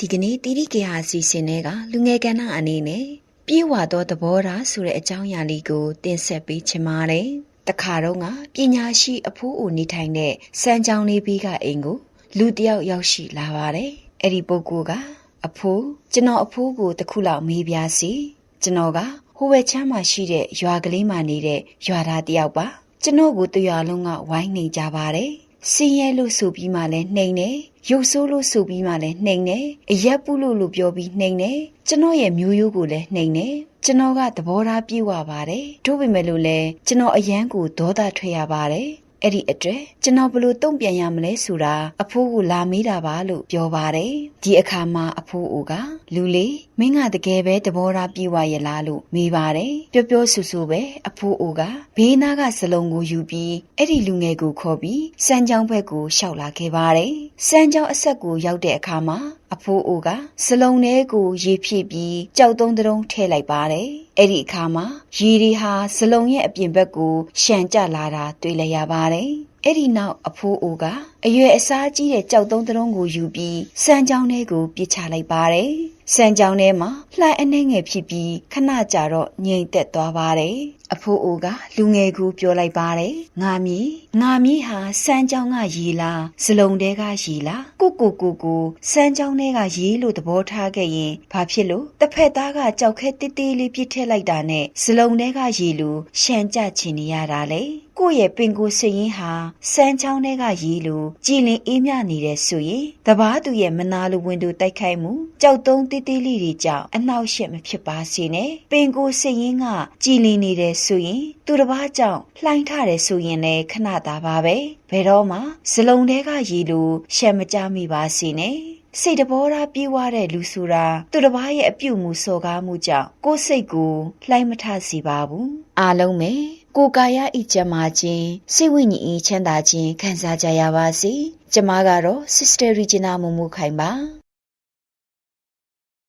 ဒီကနေ့တီရီကေဟာစီစဉ်တဲ့ကလူငယ်ကဏ္ဍအနေနဲ့ပြေဝသောသဘောထားဆိုတဲ့အကြောင်းအရာလေးကိုတင်ဆက်ပေးချင်ပါတယ်။တခါတော့ကပညာရှိအဖိုးအိုနေထိုင်တဲ့စမ်းချောင်းလေးပြီးကအိမ်ကိုလူတစ်ယောက်ရောက်ရှိလာပါတယ်။အဲ့ဒီပုဂ္ဂိုလ်ကအဖိုးကျွန်တော်အဖိုးကိုတစ်ခုလောက်မေးပြစီ။ကျွန်တော်ကဟိုဝဲချမ်းမှာရှိတဲ့ရွာကလေးမှာနေတဲ့ရွာသားတစ်ယောက်ပါ။ကျွန်တော်ကိုတရွာလုံးကဝိုင်းနေကြပါတယ်။ စင်းရဲလို့ဆိုပြီးမှလည်းနှိမ်နေရုပ်ဆိုးလို့ဆိုပြီးမှလည်းနှိမ်နေအရက်ပုလို့လို့ပြောပြီးနှိမ်နေကျွန်တော်ရဲ့မျိုးရိုးကိုလည်းနှိမ်နေကျွန်တော်ကသဘောထားပြေဝပါတယ်တို့ပေမဲ့လို့လည်းကျွန်တော်အရန်ကိုဒေါသထွက်ရပါတယ် အဲ့ဒီအတွက်ကျွန်တော်ဘလို့တုံ့ပြန်ရမလဲဆိုတာအဖိုးကိုလာမေးတာပါလို့ပြောပါတယ်ဒီအခါမှာအဖိုးအိုကလူလေးမင်းကတကယ်ပဲသဘောထားပြေဝရလားလို့မေးပါတယ်ပြောပြောဆူဆူပဲအဖိုးအိုကဘေးနားကစလုံးကိုယူပြီးအဲ့ဒီလူငယ်ကိုခေါ်ပြီးစမ်းချောင်းဘက်ကိုရှောက်လာခဲ့ပါတယ်စမ်းချောင်းအဆက်ကိုရောက်တဲ့အခါမှာ အဖိုးအိုကစလုံးထဲကိုရေဖြည့်ပြီးကြောက်တုံးတုံးထည့်လိုက်ပါတယ်အဲ့ဒီအခါမှာရေဒီဟာစလုံးရဲ့အပြင်ဘက်ကိုရှန်ကျလာတာတွေ့လိုက်ရပါတယ်အဲ့ဒီနောက်အဖိုးအိုကအရွယ်အစားကြီးတဲ့ကြောက်တုံးတုံးကိုယူပြီးစမ်းချောင်းထဲကိုပြစ်ချလိုက်ပါတယ် စမ်းချောင်းထဲမှာလှိုင်းအနှဲငယ်ဖြစ်ပြီးခဏကြာတော့ငြိမ်သက်သွားပါတယ်အဖိုးအိုကလူငယ်ကိုပြောလိုက်ပါတယ်ငါမီငါမီဟာစမ်းချောင်းကရေလားစလုံးတဲကရေလားကိုကိုကိုကိုစမ်းချောင်းထဲကရေလို့သဘောထားခဲ့ရင်ဘာဖြစ်လို့တစ်ဖက်သားကကြောက်ခဲတေးသေးလေးပြစ်ထည့်လိုက်တာနဲ့စလုံးထဲကရေလို့ရှန်ကြချင်နေရတာလေကိုယ့်ရဲ့ပင်ကိုယ်စရင်ဟာစမ်းချောင်းထဲကရေလိုကြည်လင်အေးမြနေတဲ့ဆိုရင်တပားသူရဲ့မနာလိုဝင်တို့တိုက်ခိုက်မှုကြောက်တုံးတေးသေးလေးတွေကြောင့်အနှောက်အယှက်မဖြစ်ပါစေနဲ့ပင်ကိုယ်စရင်ကကြည်လင်နေတဲ့ဆိုရင် သူတစ်ပါးကြောင့်လှိုင်းထတယ်ဆိုရင်လည်းခဏတာပါပဲဘယ်တော့မှစလုံးထဲကရေလိုရှက်မကြမိပါစေနဲ့စိတ်တဘောထားပြေးဝတဲ့လူဆိုတာသူတစ်ပါးရဲ့အပြုတ်မှုစော်ကားမှုကြောင့်ကိုယ်စိတ်ကိုလှိုင်းမထစေပါဘူးအားလုံးပဲကိုယ်ကာယဤကျမ်းမာခြင်းစိတ်ဝိညာဉ်ဤချမ်းသာခြင်းခံစားကြရပါစေကျမကတော့ Sister Regina မမှုခိုင်ပါ